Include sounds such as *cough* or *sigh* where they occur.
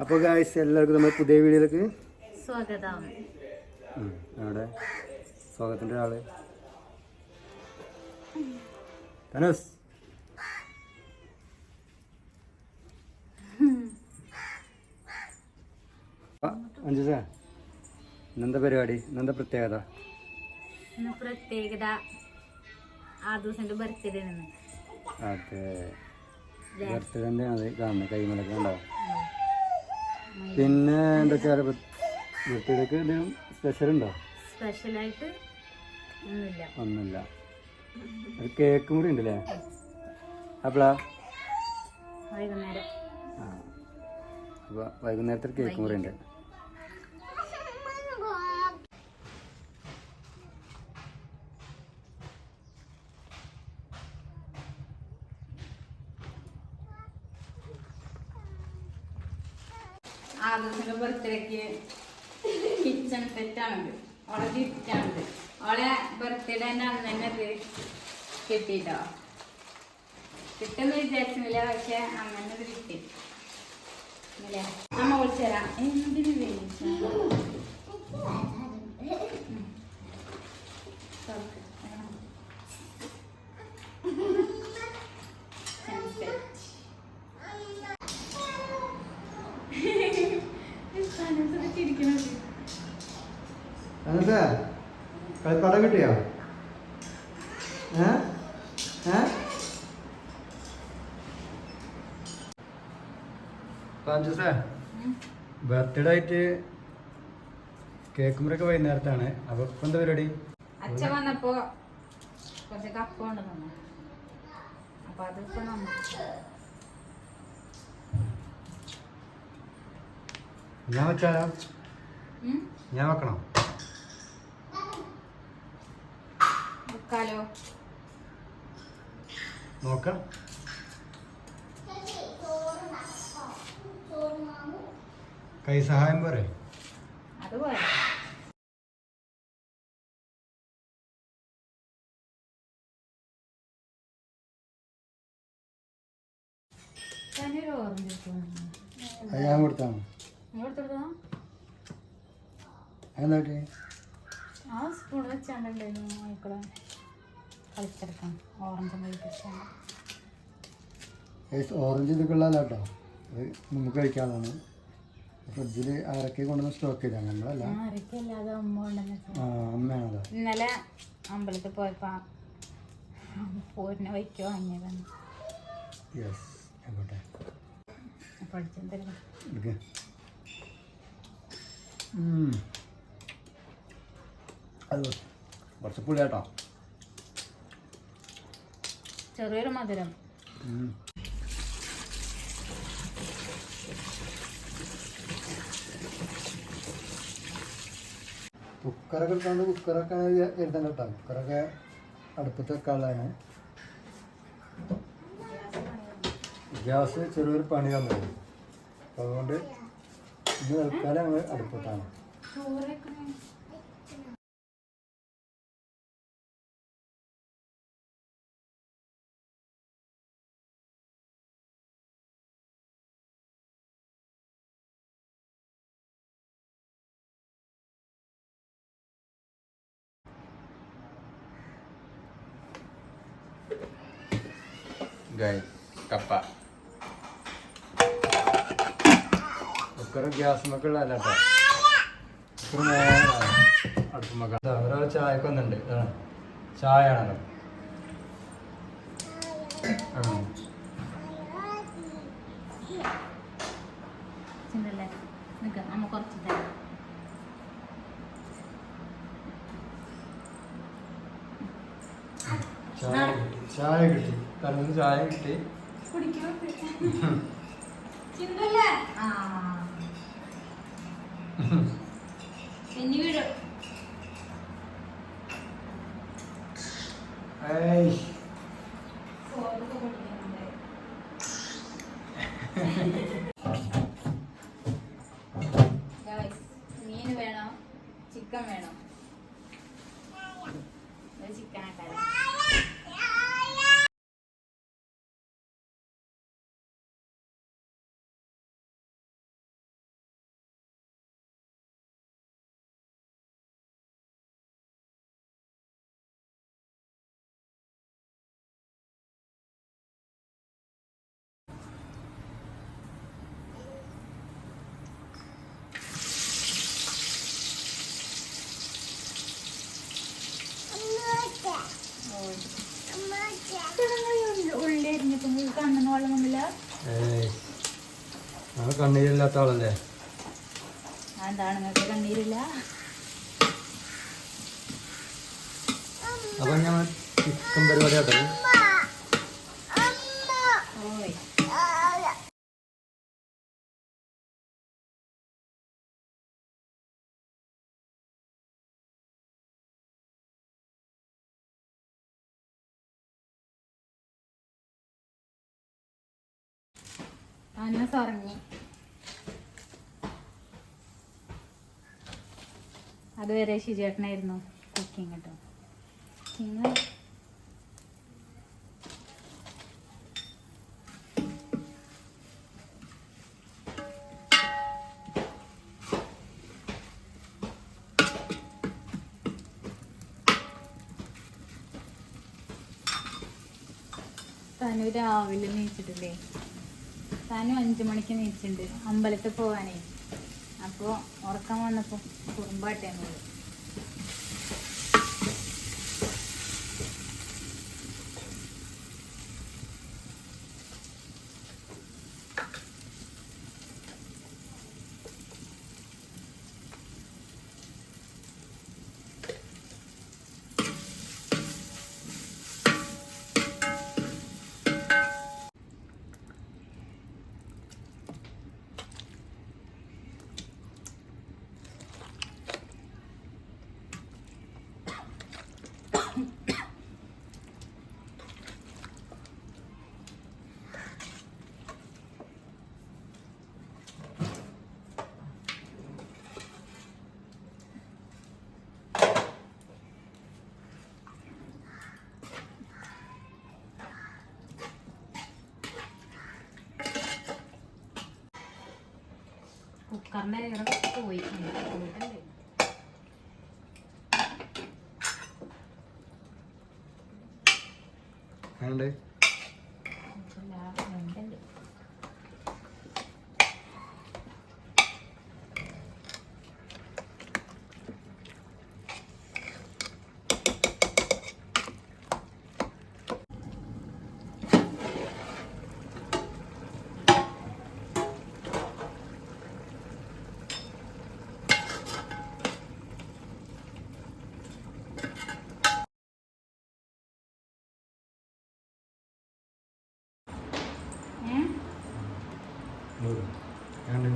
അപ്പോൾ ഗായ്സ് എല്ലാവർക്കും നമ്മുടെ പുതിയ വീഡിയോയിലേക്ക് സ്വാഗതം. അവിടെ സ്വാഗതത്തിന്റെ ആൾ ധനുസ്. അഞ്ചു സാർ ഇന്നെന്താ പരിപാടി? ഇന്നെന്താ പ്രത്യേകത? പ്രത്യേകത ആ ദിവസം ബർത്ത്ഡേ അതെ. ബർത്ത്ഡേ കാണുന്നത് കൈമലൊക്കെ ഉണ്ടാവും പിന്നെ എന്തൊക്കെയാ വീട്ടിലേക്ക് ബർത്ത്ഡേക്ക് എന്തെങ്കിലും സ്പെഷ്യൽ ഉണ്ടോ സ്പെഷ്യലായിട്ട് ഒന്നുമില്ല. ഒന്നുമില്ല. ഒരു കേക്ക് മുറി ഉണ്ടല്ലേ? അപ്പളാ? വൈകുന്നേരം. ആ. അപ്പോൾ വൈകുന്നേരത്തെ കേക്ക് കൂടി ഉണ്ട്. ആ ദിവസം ബർത്ത്ഡേക്ക് കിച്ചൺ സെറ്റാണുണ്ട് ഓളെ ഗിഫ്റ്റാണുണ്ട് ഓളെ ബർത്ത്ഡേ തന്നെ അന്ന് തന്നെ അത് കിട്ടിട്ടോ. കിട്ടുന്ന വിചാരിച്ചില്ല പക്ഷെ അങ്ങനെ അത് കിട്ടി. കിട്ടി നമ്മ വിളിച്ചു തരാം. എന്തിനു വിളിച്ചു? കളിപ്പാടം കിട്ടിയോ? ഏ? ഏ? പാഞ്ചസേ ബർത്ത്ഡേ ആയിട്ട് കേക്ക് മുറിയൊക്കെ വൈകുന്നേരത്താണ്. അപ്പൊ ഇപ്പൊ എന്താ പരിപാടി? അച്ഛൻ വന്നപ്പോ കുറച്ച് കപ്പ കൊണ്ട് തന്നു. അപ്പൊ അതിപ്പോ നമ്മ ഞാൻ വെച്ചാലോ? ഞാൻ വെക്കണം? വെക്കാലോ നോക്കാം. കൈ സഹായം പോരെ? അത് പോരാ. ഞാൻ കൊടുത്താണ് എന്താ ആ സ്പൂൺ വെച്ചാണ്ടല്ലോ ആയിക്കളെ കളിച്ചെടുക്കാം. ഓറഞ്ച് ഗൈസ് ഓറഞ്ച് ഇതൊക്കെ ഉള്ളതല്ല അത് നമുക്ക് കഴിക്കാവുന്നതാണ്. ഫ്രിഡ്ജിൽ ആരൊക്കെ കൊണ്ടുവന്ന് സ്റ്റോക്ക് ചെയ്താണ് നമ്മളല്ല. അമ്മയാണല്ലോ ഇന്നലെ അമ്പലത്തിൽ പോയപ്പോ പോരിനെ വയ്ക്കോ വാങ്ങിയതാണ്. യെസ് ആയിക്കോട്ടെ. അത് കുറച്ച് പുളി കേട്ടോ ചെറിയൊരു മധുരം. കുക്കറൊക്കെ എടുത്തോണ്ട് കുക്കറൊക്കെ എഴുതണ്ട കേട്ടോ കുക്കറൊക്കെ അടുപ്പത്ത് വെക്കാനുള്ളതാണ്. ഗ്യാസ് ചെറിയൊരു പണി തന്നെ അതുകൊണ്ട് ഇന്ന് തൽക്കാലം ഞങ്ങൾ അടുപ്പത്താണ്. ചോറൊക്കെ കപ്പ കുക്കർ ഗ്യാസ് ഉള്ളതല്ല കേട്ടോ കുക്കർ നേരെ അടുപ്പമൊക്കെ ഒരാൾ ചായക്ക് വന്നിട്ടുണ്ട്. ചായ ആണല്ലോ ചായ കിട്ടി. തലേന്ന് ചായ കിട്ടി. *laughs* *laughs* മീൻ വേണോ? ചിക്കൻ വേണോ? കണ്ണീരില്ലാത്ത ആളല്ലേ? കണ്ണീരില്ല? അപ്പൊ ഞങ്ങൾ ചിക്കൻ പരിപാടിയാട്ടോ ഉറങ്ങി അതുവരെ ശിചേട്ടനായിരുന്നു കുക്കിംഗ് കേട്ടോ. ഇന്ന് തനു രാവിലെ നീച്ചിട്ടില്ലേ? തനു അഞ്ചു മണിക്ക് നീച്ചിട്ടുണ്ട്. അമ്പലത്തിൽ പോവാനേ. അപ്പോൾ ഉറക്കം വന്നപ്പോൾ കുറുമ്പാട്ടേന്ന് കുക്കറിന്റെ ഇറ പോയി പോയിട്ടല്ലേ ഏ ഉണ്ട്